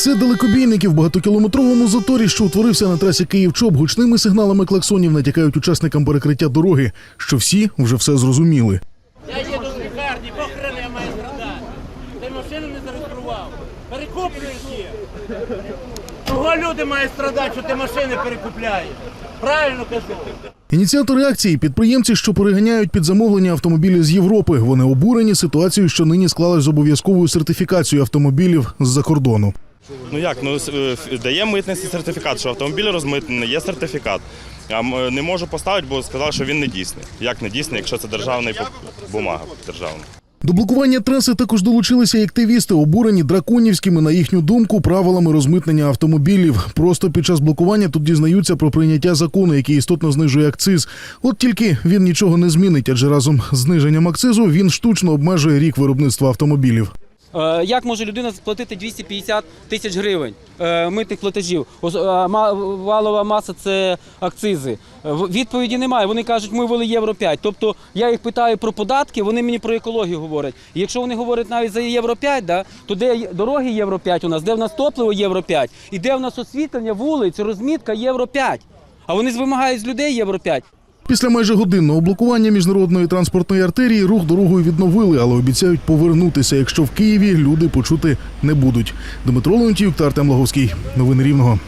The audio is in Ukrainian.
Це далекобійники в багатокілометровому заторі, що утворився на трасі Київ-Чоп, гучними сигналами клаксонів натякають учасникам перекриття дороги, що всі вже все зрозуміли. Я їду з лікарні, похрен я маю страдати. Ти машину не зареєстрував. Перекуплюєш їх. Чого люди мають страдати, що ти машини перекупляєш? Правильно кажу. Ініціатори акції підприємці, що переганяють під замовлення автомобілі з Європи. Вони обурені ситуацією, що нині склалась з обов'язковою сертифікацією автомобілів з-за кордону. Ну як, ну е, дає митниці сертифікат, що автомобіль розмитнений, є сертифікат. А е, не можу поставити, бо сказали, що він не дійсний. Як не дійсний, якщо це державний пап- бумага державна? До блокування траси також долучилися і активісти, обурені драконівськими, на їхню думку, правилами розмитнення автомобілів. Просто під час блокування тут дізнаються про прийняття закону, який істотно знижує акциз. От тільки він нічого не змінить, адже разом з зниженням акцизу він штучно обмежує рік виробництва автомобілів. Е, Як може людина сплатити 250 тисяч гривень е, митних платежів? Е, Валова маса це акцизи. Відповіді немає. Вони кажуть, ми ввели євро 5. Тобто я їх питаю про податки, вони мені про екологію говорять. І якщо вони говорять навіть за євро 5, да, то де дороги євро 5 у нас, де в нас топливо євро 5, і де в нас освітлення вулиць, розмітка євро 5. А вони вимагають з людей євро 5. Після майже годинного блокування міжнародної транспортної артерії рух дорогою відновили, але обіцяють повернутися, якщо в Києві люди почути не будуть. Дмитро Леонтіюк та Артем Лаговський. Новини Рівного.